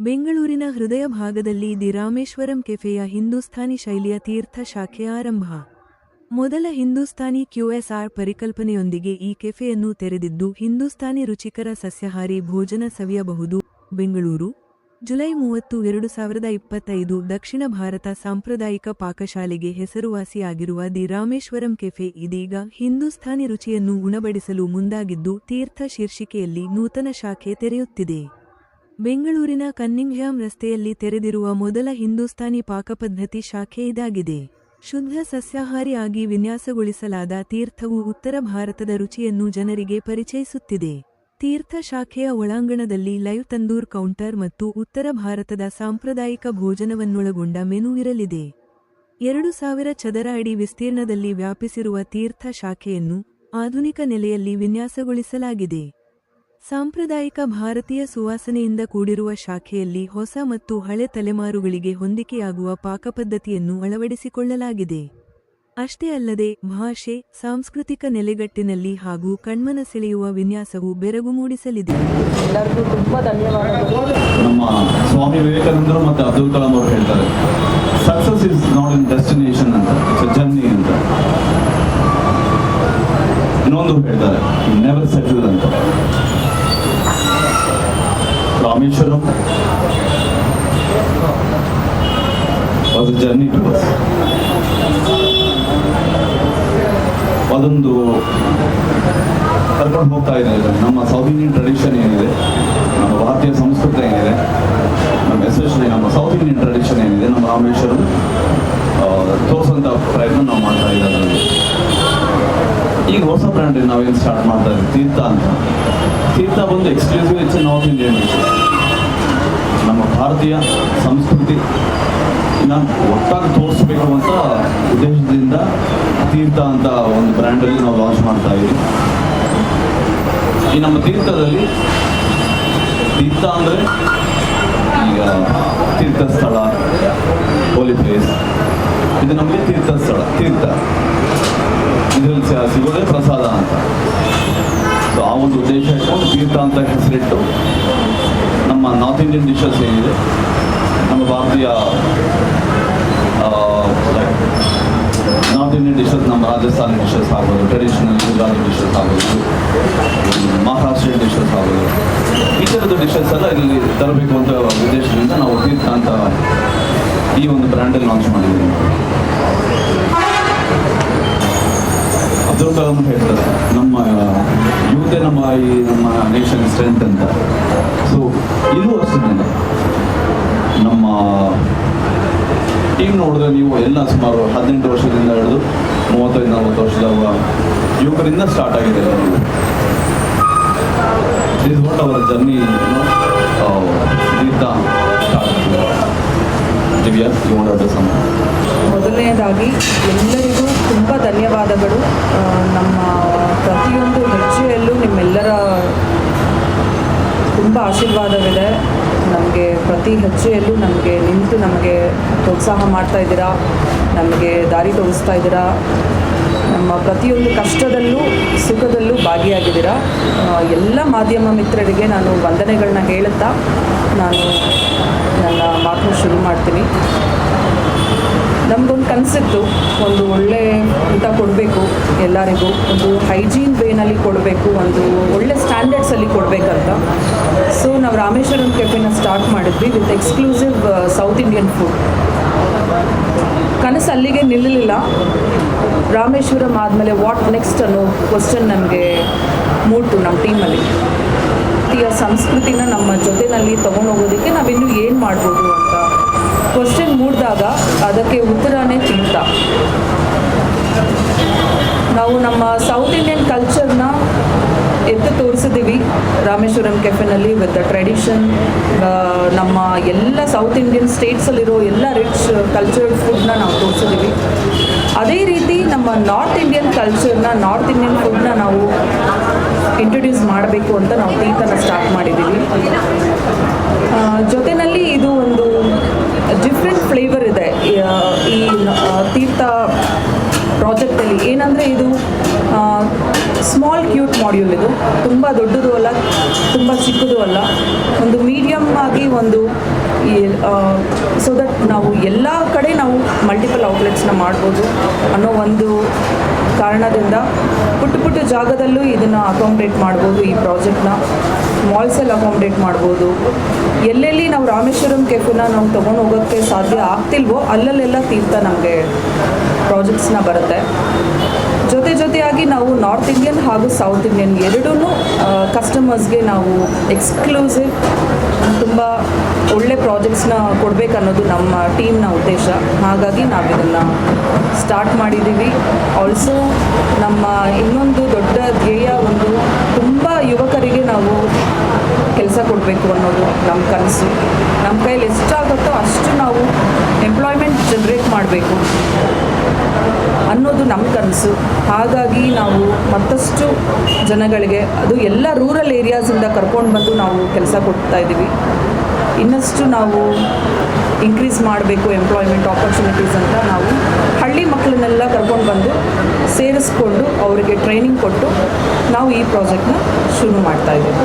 ಬೆಂಗಳೂರಿನ ಹೃದಯ ಭಾಗದಲ್ಲಿ ದಿ ರಾಮೇಶ್ವರಂ ಕೆಫೆಯ ಹಿಂದೂಸ್ಥಾನಿ ಶೈಲಿಯ ತೀರ್ಥ ಶಾಖೆ ಆರಂಭ. ಮೊದಲ ಹಿಂದೂಸ್ಥಾನಿ ಕ್ಯೂಎಸ್ಆರ್ ಪರಿಕಲ್ಪನೆಯೊಂದಿಗೆ ಈ ಕೆಫೆಯನ್ನು ತೆರೆದಿದ್ದು ಹಿಂದೂಸ್ಥಾನಿ ರುಚಿಕರ ಸಸ್ಯಾಹಾರಿ ಭೋಜನ ಸವಿಯಬಹುದು. ಬೆಂಗಳೂರು, ಜುಲೈ ಮೂವತ್ತು, ಎರಡು ಸಾವಿರದ ಇಪ್ಪತ್ತೈದು, ದಕ್ಷಿಣ ಭಾರತ ಸಾಂಪ್ರದಾಯಿಕ ಪಾಕಶಾಲೆಗೆ ಹೆಸರುವಾಸಿಯಾಗಿರುವ ದಿ ರಾಮೇಶ್ವರಂ ಕೆಫೆ ಇದೀಗ ಹಿಂದೂಸ್ಥಾನಿ ರುಚಿಯನ್ನು ಉಣಬಡಿಸಲು ಮುಂದಾಗಿದ್ದು ತೀರ್ಥ ಶೀರ್ಷಿಕೆಯಲ್ಲಿ ನೂತನ ಶಾಖೆ ತೆರೆಯುತ್ತಿದೆ. ಬೆಂಗಳೂರಿನ ಕನ್ನಿಂಗ್ಹ್ಯಾಮ್ ರಸ್ತೆಯಲ್ಲಿ ತೆರೆದಿರುವ ಮೊದಲ ಹಿಂದೂಸ್ತಾನಿ ಪಾಕಪದ್ಧತಿ ಶಾಖೆ ಇದಾಗಿದೆ. ಶುದ್ಧ ಸಸ್ಯಾಹಾರಿಯಾಗಿ ವಿನ್ಯಾಸಗೊಳಿಸಲಾದ ತೀರ್ಥವು ಉತ್ತರ ಭಾರತದ ರುಚಿಯನ್ನು ಜನರಿಗೆ ಪರಿಚಯಿಸುತ್ತಿದೆ. ತೀರ್ಥ ಶಾಖೆಯ ಒಳಾಂಗಣದಲ್ಲಿ ಲೈವ್ ತಂದೂರ್ ಕೌಂಟರ್ ಮತ್ತು ಉತ್ತರ ಭಾರತದ ಸಾಂಪ್ರದಾಯಿಕ ಭೋಜನವನ್ನೊಳಗೊಂಡ ಮೆನು ಇರಲಿದೆ. ಎರಡು ಸಾವಿರ ಚದರ ಅಡಿ ವಿಸ್ತೀರ್ಣದಲ್ಲಿ ವ್ಯಾಪಿಸಿರುವ ತೀರ್ಥ ಶಾಖೆಯನ್ನು ಆಧುನಿಕ ನೆಲೆಯಲ್ಲಿ ವಿನ್ಯಾಸಗೊಳಿಸಲಾಗಿದೆ. ಸಾಂಪ್ರದಾಯಿಕ ಭಾರತೀಯ ಸುವಾಸನೆಯಿಂದ ಕೂಡಿರುವ ಶಾಖೆಯಲ್ಲಿ ಹೊಸ ಮತ್ತು ಹಳೆ ತಲೆಮಾರುಗಳಿಗೆ ಹೊಂದಿಕೆಯಾಗುವ ಪಾಕಪದ್ಧತಿಯನ್ನು ಅಳವಡಿಸಿಕೊಳ್ಳಲಾಗಿದೆ. ಅಷ್ಟೇ ಅಲ್ಲದೆ ಭಾಷೆ ಸಾಂಸ್ಕೃತಿಕ ನೆಲೆಗಟ್ಟಿನಲ್ಲಿ ಹಾಗೂ ಕಣ್ಮನ ಸೆಳೆಯುವ ವಿನ್ಯಾಸವು ಬೆರಗು ಮೂಡಿಸಲಿದೆ. ಎಲ್ಲರಿಗೂ ತುಂಬ ಧನ್ಯವಾದಗಳು. ನಮ್ಮ ಸ್ವಾಮಿ ವಿವೇಕಾನಂದರು ಮತ್ತು ಅಬ್ದುಲ್ ಕಲಾಂ ಅವರು ಹೇಳ್ತಾರೆ success is not in destination ಅಂತ ಜರ್ನಿ ಅಂತ. ಇನ್ನೊಂದು ಹೇಳ್ತಾರೆ ನೆವರ್ ಸೆಟಲ್ ಅಂತ. Rameshwaram was journey to bus ಅದೊಂದು ಕರ್ಕೊಂಡು ಹೋಗ್ತಾ ಇದ್ದಾರೆ ಇದು. ನಮ್ಮ ಸೌತ್ ಇಂಡಿಯನ್ ಟ್ರೆಡಿಷನ್ ಏನಿದೆ, ನಮ್ಮ ಭಾರತೀಯ ಸಂಸ್ಕೃತಿ ಏನಿದೆ, ನಮ್ಮ ಎಸ್ಪೆಷಲಿ ನಮ್ಮ ಸೌತ್ ಇಂಡಿಯನ್ ಟ್ರೆಡಿಷನ್ ಏನಿದೆ, ನಮ್ಮ ರಾಮೇಶ್ವರಂ ತೋರಿಸುವಂಥ ಪ್ರಯತ್ನ ನಾವು ಮಾಡ್ತಾ ಇದ್ದಾರೆ ಈಗ ಹೊಸ ಬ್ರ್ಯಾಂಡ್ ನಾವೇನು ಸ್ಟಾರ್ಟ್ ಮಾಡ್ತಾ ಇದ್ದೀವಿ? ತೀರ್ಥ ಅಂತ. ತೀರ್ಥ ಬಂದು ಎಕ್ಸ್ಕ್ಲೂಸಿವ್ ಇಟ್ಸ್ ನಾರ್ತ್ ಇಂಡಿಯನ್ ನಮ್ಮ ಭಾರತೀಯ ಸಂಸ್ಕೃತಿ ಒಟ್ಟಾಗಿ ತೋರಿಸ್ಬೇಕು ಅಂತ ಉದ್ದೇಶದಿಂದ ತೀರ್ಥ ಅಂತ ಒಂದು ಬ್ರ್ಯಾಂಡಲ್ಲಿ ನಾವು ಲಾಂಚ್ ಮಾಡ್ತಾ ಇದ್ದೀವಿ ಈ ನಮ್ಮ ತೀರ್ಥದಲ್ಲಿ ತೀರ್ಥ ಅಂದರೆ ಈಗ ತೀರ್ಥ ಸ್ಥಳ ಹೋಲಿ ಪ್ಲೇಸ್ ಇದು ನಮಗೆ ತೀರ್ಥ ಸ್ಥಳ ತೀರ್ಥ. ಇದರಲ್ಲಿ ಸಿಗೋದೇ ಪ್ರಸಾದ ಅಂತ ಸೊ ಆ ಒಂದು ಉದ್ದೇಶ ತೀರ್ಥ ಅಂತ ಹೆಸರಿಟ್ಟು ನಮ್ಮ ನಾರ್ತ್ ಇಂಡಿಯನ್ ಡಿಶಸ್ ಏನಿದೆ, ನಮ್ಮ ಭಾರತೀಯ ನಾರ್ತ್ ಇಂಡಿಯನ್ ಡಿಶಸ್ ನಮ್ಮ ರಾಜಸ್ಥಾನಿ ಡಿಶಸ್ ಆಗ್ಬೋದು ಟ್ರೆಡಿಷನಲ್ ಗುಜರಾತಿ ಡಿಶಸ್ ಆಗ್ಬೋದು, ಮಹಾರಾಷ್ಟ್ರೀಯ ಡಿಶಸ್ ಆಗ್ಬೋದು. ಈ ಥರದ ಡಿಶಸ್ ಎಲ್ಲ ಇಲ್ಲಿ ತರಬೇಕು ಅಂತ ಉದ್ದೇಶದಿಂದ ನಾವು ತೀರ್ಥ ಅಂತ ಈ ಒಂದು ಬ್ರ್ಯಾಂಡಲ್ಲಿ ಲಾಂಚ್ ಮಾಡಿದ್ದೀವಿ. ಅಬ್ದುಲ್ ಕಲಾಂ ಹೇಳ್ತಾರೆ, ನಮ್ಮ ನಮ್ಮ ಈ ನಮ್ಮ ನೇಷನ್ ಸ್ಟ್ರೆಂತ್ ಅಂತ. ಸೊ ಇದು ಅಷ್ಟೇ ನಮ್ಮ ಟೀಮ್ ನೋಡಿದ್ರೆ ನೀವು ಎಲ್ಲ ಸುಮಾರು ಹದಿನೆಂಟು ವರ್ಷದಿಂದ ಹಿಡಿದು ಮೂವತ್ತೈದು, ನಲವತ್ತು ವರ್ಷದ ಯುವಕರಿಂದ ಸ್ಟಾರ್ಟ್ ಆಗಿದೆ ನೀವು what our journey start start Divya you want address ಮೊದಲನೆಯದಾಗಿ ಎಲ್ಲರಿಗೂ ತುಂಬ ಧನ್ಯವಾದಗಳು. ನಮ್ಮ ಪ್ರತಿಯೊಂದು ಹೆಜ್ಜೆಯಲ್ಲೂ ನಿಮ್ಮೆಲ್ಲರ ತುಂಬ ಆಶೀರ್ವಾದವಿದೆ. ನಮಗೆ ಪ್ರತಿ ಹೆಜ್ಜೆಯಲ್ಲೂ ನಮಗೆ ನಿಂತು ನಮಗೆ ಪ್ರೋತ್ಸಾಹ ಮಾಡ್ತಾ ಇದ್ದೀರಾ. ನಮಗೆ ದಾರಿ ತೋರಿಸ್ತಾ ಇದ್ದೀರಾ. ನಮ್ಮ ಪ್ರತಿಯೊಂದು ಕಷ್ಟದಲ್ಲೂ, ಸುಖದಲ್ಲೂ ಭಾಗಿಯಾಗಿದ್ದೀರಾ? ಎಲ್ಲ ಮಾಧ್ಯಮ ಮಿತ್ರರಿಗೆ ನಾನು ವಂದನೆಗಳನ್ನ ಹೇಳುತ್ತಾ, ನಾನು ನನ್ನ ಮಾತನ್ನು ಶುರು ಮಾಡ್ತೀನಿ. ನಮಗೊಂದು ಕನಸಿತ್ತು, ಒಂದು ಒಳ್ಳೆ ಊಟ ಕೊಡಬೇಕು ಎಲ್ಲರಿಗೂ, ಒಂದು ಹೈಜೀನ್ ವೇನಲ್ಲಿ ಕೊಡಬೇಕು, ಒಂದು ಒಳ್ಳೆ ಸ್ಟ್ಯಾಂಡರ್ಡ್ಸಲ್ಲಿ ಕೊಡಬೇಕಂತ. ಸೊ ನಾವು ರಾಮೇಶ್ವರಂ ಕೆಫೆನ ಸ್ಟಾರ್ಟ್ ಮಾಡಿದ್ವಿ with exclusive south Indian food ಕನಸು ಅಲ್ಲಿಗೆ ನಿಲ್ಲಲಿಲ್ಲ. ರಾಮೇಶ್ವರಂ ಆದಮೇಲೆ ವಾಟ್ ನೆಕ್ಸ್ಟ್ ಅನ್ನೋ ಕ್ವಶನ್ ನಮಗೆ ಮೂಡ್ತು ನಮ್ಮ ಟೀಮಲ್ಲಿ ಭಾರತೀಯ ಸಂಸ್ಕೃತಿನ ನಮ್ಮ ಜೊತೆನಲ್ಲಿ ತೊಗೊಂಡೋಗೋದಕ್ಕೆ ನಾವಿನ್ನೂ ಏನು ಮಾಡ್ಬೋದು ಅಂತ ಕ್ವಶನ್ ಮೂಡಿದಾಗ ಅದಕ್ಕೆ ಉತ್ತರನೇ ಚಿಂತ. ನಾವು ನಮ್ಮ ಸೌತ್ ಇಂಡಿಯನ್ ಕಲ್ಚರ್ನ ಎತ್ತು ತೋರಿಸಿದ್ದೀವಿ? ರಾಮೇಶ್ವರಂ ಕೆಫೆನಲ್ಲಿ ವಿತ್ ದ ಟ್ರೆಡಿಷನ್ ನಮ್ಮ ಎಲ್ಲ ಸೌತ್ ಇಂಡಿಯನ್ ಸ್ಟೇಟ್ಸಲ್ಲಿರೋ ಎಲ್ಲ ರಿಚ್ ಕಲ್ಚರಲ್ ಫುಡ್ನ ನಾವು ತೋರಿಸಿದ್ದೀವಿ. ಅದೇ ರೀತಿ ನಮ್ಮ ನಾರ್ತ್ ಇಂಡಿಯನ್ ಕಲ್ಚರ್ನ ನಾರ್ತ್ ಇಂಡಿಯನ್ ಫುಡ್ನ ನಾವು ಇಂಟ್ರೊಡ್ಯೂಸ್ ಮಾಡಬೇಕು ಅಂತ ನಾವು ತೀರ್ಥನ ಸ್ಟಾರ್ಟ್ ಮಾಡಿದ್ದೀವಿ. ಜೊತೆನಲ್ಲಿ ಇದು ಒಂದು ಡಿಫ್ರೆಂಟ್ ಫ್ಲೇವರ್ ಇದೆ. ಈ ತೀರ್ಥ ಪ್ರಾಜೆಕ್ಟಲ್ಲಿ ಏನಂದರೆ ಇದು ಸ್ಮಾಲ್ ಕ್ಯೂಟ್ ಮಾಡ್ಯೂಲ್ ಇದು. ತುಂಬ ದೊಡ್ಡದು ಅಲ್ಲ, ತುಂಬ ಚಿಕ್ಕದು ಅಲ್ಲ. ಒಂದು ಮೀಡಿಯಮ್ ಆಗಿ ಒಂದು ಸೊ ದಟ್ ನಾವು ಎಲ್ಲ ಕಡೆ ನಾವು ಮಲ್ಟಿಪಲ್ ಔಟ್ಲೆಟ್ಸ್ನ ಮಾಡ್ಬೋದು ಅನ್ನೋ ಒಂದು ಕಾರಣದಿಂದ ಪುಟ್ಟ ಪುಟ್ಟ ಜಾಗದಲ್ಲೂ ಇದನ್ನು ಅಕಾಮಡೇಟ್ ಮಾಡ್ಬೋದು ಈ ಪ್ರಾಜೆಕ್ಟ್ನ ಮಾಲ್ಸಲ್ಲಿ ಅಕಾಮಡೇಟ್ ಮಾಡ್ಬೋದು. ರಾಮೇಶ್ವರಂ ಕೆಫೆನ ನಾವು ತೊಗೊಂಡು ಹೋಗೋಕ್ಕೆ ಸಾಧ್ಯ ಆಗ್ತಿಲ್ವೋ ಅಲ್ಲಲ್ಲೆಲ್ಲ ತೀರ್ಥ ನಮಗೆ ಪ್ರಾಜೆಕ್ಟ್ಸ್ನ ಬರುತ್ತೆ. ಜೊತೆ ಜೊತೆಯಾಗಿ ನಾವು ನಾರ್ತ್ ಇಂಡಿಯನ್ ಹಾಗೂ ಸೌತ್ ಇಂಡಿಯನ್ ಎರಡೂ ಕಸ್ಟಮರ್ಸ್ಗೆ ನಾವು ಎಕ್ಸ್ಕ್ಲೂಸಿವ್ ತುಂಬ ಒಳ್ಳೆ ಪ್ರಾಜೆಕ್ಟ್ಸ್ನ ಕೊಡಬೇಕನ್ನೋದು ನಮ್ಮ ಟೀಮ್ನ ಉದ್ದೇಶ. ಹಾಗಾಗಿ ನಾವು ಇದನ್ನು ಸ್ಟಾರ್ಟ್ ಮಾಡಿದ್ದೀವಿ ಆಲ್ಸೋ ನಮ್ಮ ಇನ್ನೊಂದು ದೊಡ್ಡ ಧ್ಯೇಯ ಒಂದು ತುಂಬ ಯುವಕರಿಗೆ ನಾವು ಕೊಡಬೇಕು ಅನ್ನೋದು ನಮ್ಮ ಕನಸು. ನಮ್ಮ ಕೈಯಲ್ಲಿ ಎಷ್ಟಾಗುತ್ತೋ ಅಷ್ಟು ನಾವು ಎಂಪ್ಲಾಯ್ಮೆಂಟ್ ಜನ್ರೇಟ್ ಮಾಡಬೇಕು ಅನ್ನೋದು ನಮ್ಮ ಕನಸು. ಹಾಗಾಗಿ ನಾವು ಮತ್ತಷ್ಟು ಜನಗಳಿಗೆ, ಅದು ಎಲ್ಲ ರೂರಲ್ ಏರಿಯಾಸಿಂದ ಕರ್ಕೊಂಡು ಬಂದು ನಾವು ಕೆಲಸ ಕೊಡ್ತಾ ಇದ್ದೀವಿ. ಇನ್ನಷ್ಟು ನಾವು ಇನ್ಕ್ರೀಸ್ ಮಾಡಬೇಕು ಎಂಪ್ಲಾಯ್ಮೆಂಟ್ ಆಪರ್ಚುನಿಟೀಸ್ ಅಂತ ನಾವು ಹಳ್ಳಿ ಮಕ್ಕಳನ್ನೆಲ್ಲ ಕರ್ಕೊಂಡು ಬಂದು ಸೇರಿಸ್ಕೊಂಡು ಅವರಿಗೆ ಟ್ರೈನಿಂಗ್ ಕೊಟ್ಟು ನಾವು ಈ ಪ್ರಾಜೆಕ್ಟ್ನ ಶುರು ಮಾಡ್ತಾ ಇದ್ದೀವಿ.